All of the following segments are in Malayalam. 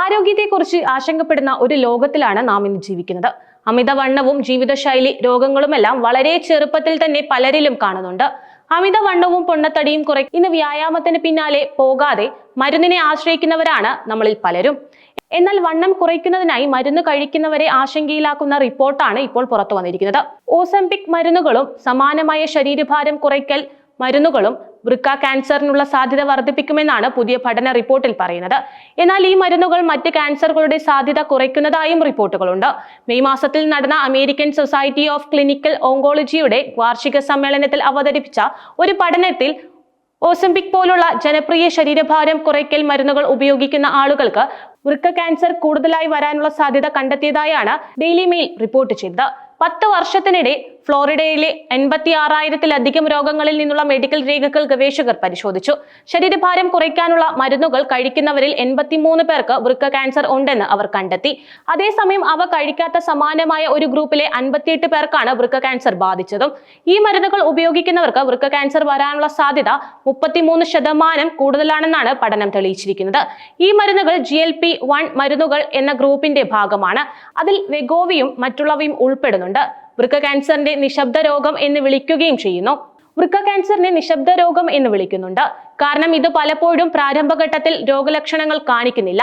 ആരോഗ്യത്തെക്കുറിച്ച് ആശങ്കപ്പെടുന്ന ഒരു ലോകത്തിലാണ് നാം ഇന്ന് ജീവിക്കുന്നത്. അമിതവണ്ണവും ജീവിതശൈലി രോഗങ്ങളുമെല്ലാം വളരെ ചെറുപ്പത്തിൽ തന്നെ പലരിലും കാണുന്നുണ്ട്. അമിതവണ്ണവും പൊണ്ണത്തടിയും കുറെ ഇന്ന് വ്യായാമത്തിന് പിന്നാലെ പോകാതെ മരുന്നിനെ ആശ്രയിക്കുന്നവരാണ് നമ്മളിൽ പലരും. എന്നാൽ വണ്ണം കുറയ്ക്കുന്നതിനായി മരുന്ന് കഴിക്കുന്നവരെ ആശങ്കയിലാക്കുന്ന റിപ്പോർട്ടാണ് ഇപ്പോൾ പുറത്തു വന്നിരിക്കുന്നത്. ഓസംപിക് മരുന്നുകളും സമാനമായ ശരീരഭാരം കുറയ്ക്കൽ മരുന്നുകളും വൃക്ക ക്യാൻസറിനുള്ള സാധ്യത വർദ്ധിപ്പിക്കുമെന്നാണ് പുതിയ പഠന റിപ്പോർട്ടിൽ പറയുന്നത്. എന്നാൽ ഈ മരുന്നുകൾ മറ്റ് ക്യാൻസറുകളുടെ സാധ്യത കുറയ്ക്കുന്നതായും റിപ്പോർട്ടുകളുണ്ട്. മെയ് മാസത്തിൽ നടന്ന അമേരിക്കൻ സൊസൈറ്റി ഓഫ് ക്ലിനിക്കൽ ഓങ്കോളജിയുടെ വാർഷിക സമ്മേളനത്തിൽ അവതരിപ്പിച്ച ഒരു പഠനത്തിൽ ഓസംപിക് പോലുള്ള ജനപ്രിയ ശരീരഭാരം കുറയ്ക്കൽ മരുന്നുകൾ ഉപയോഗിക്കുന്ന ആളുകൾക്ക് വൃക്ക ക്യാൻസർ കൂടുതലായി വരാനുള്ള സാധ്യത കണ്ടെത്തിയതായാണ് ഡെയിലി മെയിൽ റിപ്പോർട്ട് ചെയ്തത്. പത്ത് വർഷത്തിനിടെ ഫ്ലോറിഡയിലെ എൺപത്തി ആറായിരത്തിലധികം രോഗങ്ങളിൽ നിന്നുള്ള മെഡിക്കൽ രേഖകൾ ഗവേഷകർ പരിശോധിച്ചു. ശരീരഭാരം കുറയ്ക്കാനുള്ള മരുന്നുകൾ കഴിക്കുന്നവരിൽ എൺപത്തിമൂന്ന് പേർക്ക് വൃക്ക ക്യാൻസർ ഉണ്ടെന്ന് അവർ കണ്ടെത്തി. അതേസമയം അവ കഴിക്കാത്ത സമാനമായ ഒരു ഗ്രൂപ്പിലെ അൻപത്തിയെട്ട് പേർക്കാണ് വൃക്ക ക്യാൻസർ ബാധിച്ചതും. ഈ മരുന്നുകൾ ഉപയോഗിക്കുന്നവർക്ക് വൃക്ക ക്യാൻസർ വരാനുള്ള സാധ്യത മുപ്പത്തിമൂന്ന് ശതമാനം കൂടുതലാണെന്നാണ് പഠനം തെളിയിച്ചിരിക്കുന്നത്. ഈ മരുന്നുകൾ ജി എൽ പി വൺ മരുന്നുകൾ എന്ന ഗ്രൂപ്പിന്റെ ഭാഗമാണ്. അതിൽ വെഗോവിയും മറ്റുള്ളവയും ഉൾപ്പെടുന്നുണ്ട്. വൃക്ക ക്യാൻസറിന്റെ നിശബ്ദ രോഗം എന്ന് വിളിക്കുകയും ചെയ്യുന്നു. വൃക്ക ക്യാൻസറിനെ നിശബ്ദ രോഗം എന്ന് വിളിക്കുന്നുണ്ട്. കാരണം ഇത് പലപ്പോഴും പ്രാരംഭഘട്ടത്തിൽ രോഗലക്ഷണങ്ങൾ കാണിക്കുന്നില്ല.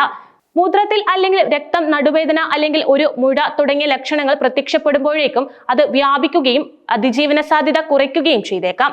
മൂത്രത്തിൽ അല്ലെങ്കിൽ രക്തം നടുവേദന അല്ലെങ്കിൽ ഒരു മുഴ തുടങ്ങിയ ലക്ഷണങ്ങൾ പ്രത്യക്ഷപ്പെടുമ്പോഴേക്കും അത് വ്യാപിക്കുകയും അതിജീവന സാധ്യത കുറയ്ക്കുകയും ചെയ്തേക്കാം.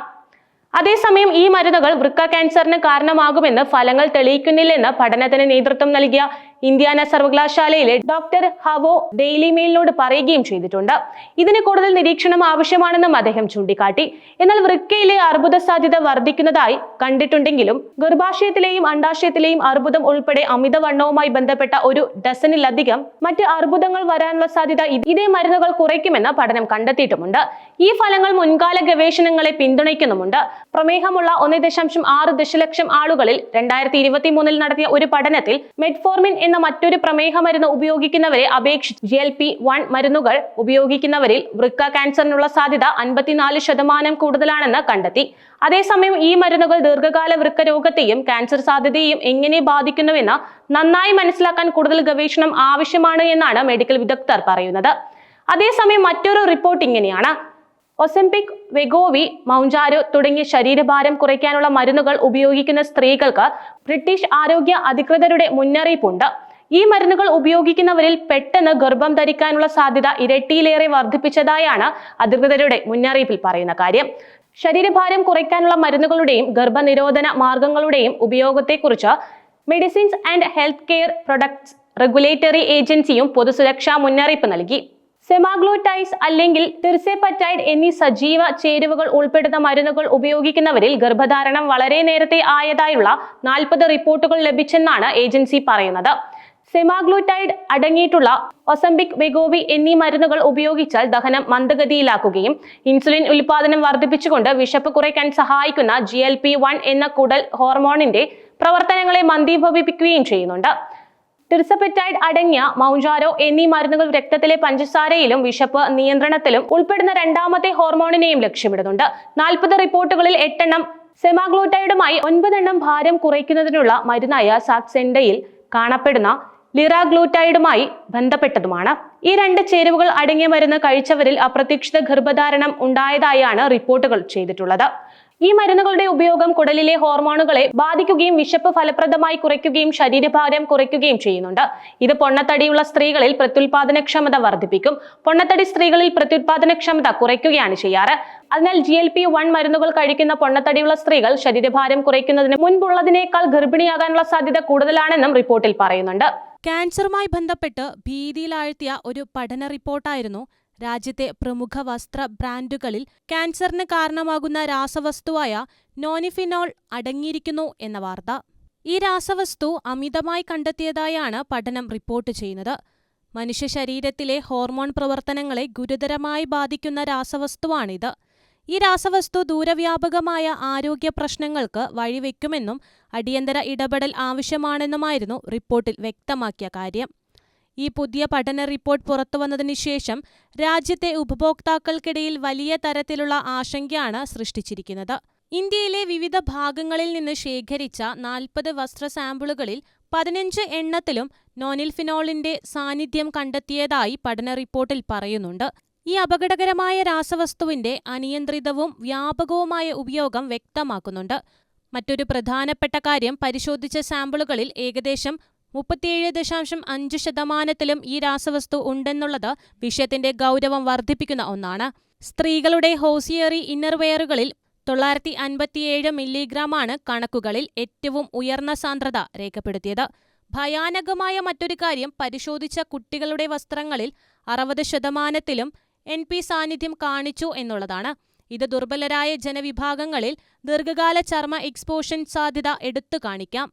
അതേസമയം ഈ മരുന്നുകൾ വൃക്ക ക്യാൻസറിന് കാരണമാകുമെന്ന് ഫലങ്ങൾ തെളിയിക്കുന്നില്ലെന്ന് പഠനത്തിന് നേതൃത്വം നൽകിയ ഇന്ത്യാന സർവകലാശാലയിലെ ഡോക്ടർ ഹവോ ഡെയിലി മെയിലിനോട് പറയുകയും ചെയ്തിട്ടുണ്ട്. ഇതിന് കൂടുതൽ നിരീക്ഷണം ആവശ്യമാണെന്നും അദ്ദേഹം ചൂണ്ടിക്കാട്ടി. എന്നാൽ വൃക്കയിലെ അർബുദ സാധ്യത വർദ്ധിക്കുന്നതായി കണ്ടിട്ടുണ്ടെങ്കിലും ഗർഭാശയത്തിലെയും അണ്ടാശയത്തിലെയും അർബുദം ഉൾപ്പെടെ അമിതവണ്ണവുമായി ബന്ധപ്പെട്ട ഒരു ഡസനിലധികം മറ്റ് അർബുദങ്ങൾ വരാനുള്ള സാധ്യത ഇതേ മരുന്നുകൾ കുറയ്ക്കുമെന്ന് പഠനം കണ്ടെത്തിയിട്ടുമുണ്ട്. ഈ ഫലങ്ങൾ മുൻകാല ഗവേഷണങ്ങളെ പിന്തുണയ്ക്കുന്നുമുണ്ട്. പ്രമേഹമുള്ള ഒന്ന് ദശാംശം ആറ് ദശലക്ഷം ആളുകളിൽ രണ്ടായിരത്തി ഇരുപത്തി മൂന്നിൽ നടത്തിയ ഒരു പഠനത്തിൽ മെറ്റ്ഫോർമിൻ എന്ന മറ്റൊരു പ്രമേഹ മരുന്ന് ഉപയോഗിക്കുന്നവരെ അപേക്ഷിച്ച് ജി എൽ പി വൺ മരുന്നുകൾ ഉപയോഗിക്കുന്നവരിൽ വൃക്ക ക്യാൻസറിനുള്ള സാധ്യത അൻപത്തിനാല് ശതമാനം കൂടുതലാണെന്ന് കണ്ടെത്തി. അതേസമയം ഈ മരുന്നുകൾ ദീർഘകാല വൃക്ക രോഗത്തെയും ക്യാൻസർ സാധ്യതയെയും എങ്ങനെ ബാധിക്കുന്നുവെന്ന് നന്നായി മനസ്സിലാക്കാൻ കൂടുതൽ ഗവേഷണം ആവശ്യമാണ് എന്നാണ് മെഡിക്കൽ വിദഗ്ധർ പറയുന്നത്. അതേസമയം മറ്റൊരു റിപ്പോർട്ട് ഇങ്ങനെയാണ്. ഒസംപിക് വെഗോവി മൗഞ്ചാരോ തുടങ്ങിയ ശരീരഭാരം കുറയ്ക്കാനുള്ള മരുന്നുകൾ ഉപയോഗിക്കുന്ന സ്ത്രീകൾക്ക് ബ്രിട്ടീഷ് ആരോഗ്യ അധികൃതരുടെ മുന്നറിയിപ്പുണ്ട്. ഈ മരുന്നുകൾ ഉപയോഗിക്കുന്നവരിൽ പെട്ടെന്ന് ഗർഭം ധരിക്കാനുള്ള സാധ്യത ഇരട്ടിയിലേറെ വർദ്ധിപ്പിച്ചതായാണ് അധികൃതരുടെ മുന്നറിയിപ്പിൽ പറയുന്ന കാര്യം. ശരീരഭാരം കുറയ്ക്കാനുള്ള മരുന്നുകളുടെയും ഗർഭനിരോധന മാർഗങ്ങളുടെയും ഉപയോഗത്തെക്കുറിച്ച് medicines and health care products regulatory ഏജൻസിയും പൊതുസുരക്ഷാ മുന്നറിയിപ്പ് നൽകി. സെമാഗ്ലൂട്ടൈസ് അല്ലെങ്കിൽ ടിർസെപറ്റൈഡ് എന്നീ സജീവ ചേരുവകൾ ഉൾപ്പെടുന്ന മരുന്നുകൾ ഉപയോഗിക്കുന്നവരിൽ ഗർഭധാരണം വളരെ നേരത്തെ ആയതായുള്ള നാൽപ്പത് റിപ്പോർട്ടുകൾ ലഭിച്ചെന്നാണ് ഏജൻസി പറയുന്നത്. സെമാഗ്ലൂട്ടൈഡ് അടങ്ങിയിട്ടുള്ള ഒസംബിക് വെഗോവി എന്നീ മരുന്നുകൾ ഉപയോഗിച്ചാൽ ദഹനം മന്ദഗതിയിലാക്കുകയും ഇൻസുലിൻ ഉൽപാദനം വർദ്ധിപ്പിച്ചുകൊണ്ട് വിശപ്പ് കുറയ്ക്കാൻ സഹായിക്കുന്ന ജി എന്ന കുടൽ ഹോർമോണിന്റെ പ്രവർത്തനങ്ങളെ മന്ദീഭവിപ്പിക്കുകയും ചെയ്യുന്നുണ്ട്. ടിർസപെറ്റൈഡ് അടങ്ങിയ മൗഞ്ചാരോ എന്നീ മരുന്നുകൾ രക്തത്തിലെ പഞ്ചസാരയിലും വിശപ്പ് നിയന്ത്രണത്തിലും ഉൾപ്പെടുന്ന രണ്ടാമത്തെ ഹോർമോണിനെയും ലക്ഷ്യമിടുന്നുണ്ട്. നാൽപ്പത് റിപ്പോർട്ടുകളിൽ എട്ടെണ്ണം സെമാഗ്ലൂട്ടൈഡുമായി ഒൻപതെണ്ണം ഭാരം കുറയ്ക്കുന്നതിനുള്ള മരുന്നായ സാക്സെൻഡയിൽ കാണപ്പെടുന്ന ലിറാഗ്ലൂട്ടൈഡുമായി ബന്ധപ്പെട്ടതുമാണ്. ഈ രണ്ട് ചേരുവകൾ അടങ്ങിയ മരുന്ന് കഴിച്ചവരിൽ അപ്രതീക്ഷിത ഗർഭധാരണം ഉണ്ടായതായാണ് റിപ്പോർട്ടുകൾ ചെയ്തിട്ടുള്ളത്. ഈ മരുന്നുകളുടെ ഉപയോഗം കുടലിലെ ഹോർമോണുകളെ ബാധിക്കുകയും വിശപ്പ് ഫലപ്രദമായി കുറയ്ക്കുകയും ശരീരഭാരം കുറയ്ക്കുകയും ചെയ്യുന്നുണ്ട്. ഇത് പൊണ്ണത്തടിയുള്ള സ്ത്രീകളിൽ പ്രത്യുൽപാദനക്ഷമത വർദ്ധിപ്പിക്കും. പൊണ്ണത്തടി സ്ത്രീകളിൽ പ്രത്യുൽപാദനക്ഷമത കുറയ്ക്കുകയാണ് ചെയ്യാറ്. അതിനാൽ ജി എൽ പി വൺ മരുന്നുകൾ കഴിക്കുന്ന പൊണ്ണത്തടിയുള്ള സ്ത്രീകൾ ശരീരഭാരം കുറയ്ക്കുന്നതിന് മുൻപുള്ളതിനേക്കാൾ ഗർഭിണിയാകാനുള്ള സാധ്യത കൂടുതലാണെന്നും റിപ്പോർട്ടിൽ പറയുന്നുണ്ട്. ക്യാൻസറുമായി ബന്ധപ്പെട്ട് ഭീതിയിലാഴ്ത്തിയ ഒരു പഠന റിപ്പോർട്ടായിരുന്നു രാജ്യത്തെ പ്രമുഖ വസ്ത്ര ബ്രാൻഡുകളിൽ ക്യാൻസറിന് കാരണമാകുന്ന രാസവസ്തുവായ നോനിഫിനോൾ അടങ്ങിയിരിക്കുന്നു എന്ന വാർത്ത. ഈ രാസവസ്തു അമിതമായി കണ്ടെത്തിയതായാണ് പഠനം റിപ്പോർട്ട് ചെയ്യുന്നത്. മനുഷ്യ ശരീരത്തിലെ ഹോർമോൺ പ്രവർത്തനങ്ങളെ ഗുരുതരമായി ബാധിക്കുന്ന രാസവസ്തുവാണിത്. ഈ രാസവസ്തു ദൂരവ്യാപകമായ ആരോഗ്യ പ്രശ്നങ്ങൾക്ക് വഴിവെക്കുമെന്നും അടിയന്തര ഇടപെടൽ ആവശ്യമാണെന്നുമായിരുന്നു റിപ്പോർട്ടിൽ വ്യക്തമാക്കിയ കാര്യം. ഈ പുതിയ പഠന റിപ്പോർട്ട് പുറത്തുവന്നതിനു ശേഷം രാജ്യത്തെ ഉപഭോക്താക്കൾക്കിടയിൽ വലിയ തരത്തിലുള്ള ആശങ്കയാണ് സൃഷ്ടിച്ചിരിക്കുന്നത്. ഇന്ത്യയിലെ വിവിധ ഭാഗങ്ങളിൽ നിന്ന് ശേഖരിച്ച നാൽപ്പത് വസ്ത്ര സാമ്പിളുകളിൽ പതിനഞ്ച് എണ്ണത്തിലും നോനിൽഫിനോളിന്റെ സാന്നിധ്യം കണ്ടെത്തിയതായി പഠന റിപ്പോർട്ടിൽ പറയുന്നുണ്ട്. ഈ അപകടകരമായ രാസവസ്തുവിന്റെ അനിയന്ത്രിതവും വ്യാപകവുമായ ഉപയോഗം വ്യക്തമാക്കുന്നുണ്ട്. മറ്റൊരു പ്രധാനപ്പെട്ട കാര്യം പരിശോധിച്ച സാമ്പിളുകളിൽ ഏകദേശം മുപ്പത്തിയേഴ് ദശാംശം അഞ്ച് ശതമാനത്തിലും ഈ രാസവസ്തു ഉണ്ടെന്നുള്ളത് വിഷയത്തിന്റെ ഗൗരവം വർദ്ധിപ്പിക്കുന്ന ഒന്നാണ്. സ്ത്രീകളുടെ ഹോസിയറി ഇന്നർവെയറുകളിൽ തൊള്ളായിരത്തി അൻപത്തിയേഴ് മില്ലിഗ്രാമാണ് കണക്കുകളിൽ ഏറ്റവും ഉയർന്ന സാന്ദ്രത രേഖപ്പെടുത്തിയത്. ഭയാനകമായ മറ്റൊരു കാര്യം പരിശോധിച്ച കുട്ടികളുടെ വസ്ത്രങ്ങളിൽ അറുപത് ശതമാനത്തിലും എൻ പി സാന്നിധ്യം കാണിച്ചു എന്നുള്ളതാണ്. ഇത് ദുർബലരായ ജനവിഭാഗങ്ങളിൽ ദീർഘകാല ചർമ്മ എക്സ്പോഷൻ സാധ്യത എടുത്തു കാണിക്കാം.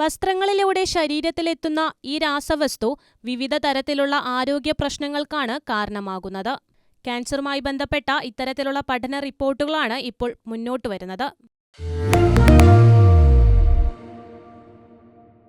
വസ്ത്രങ്ങളിലൂടെ ശരീരത്തിലെത്തുന്ന ഈ രാസവസ്തു വിവിധ തരത്തിലുള്ള ആരോഗ്യ പ്രശ്നങ്ങൾക്കാണ് കാരണമാകുന്നത്. ക്യാൻസറുമായി ബന്ധപ്പെട്ട ഇത്തരത്തിലുള്ള പഠന റിപ്പോർട്ടുകളാണ് ഇപ്പോൾ മുന്നോട്ട് വരുന്നത്.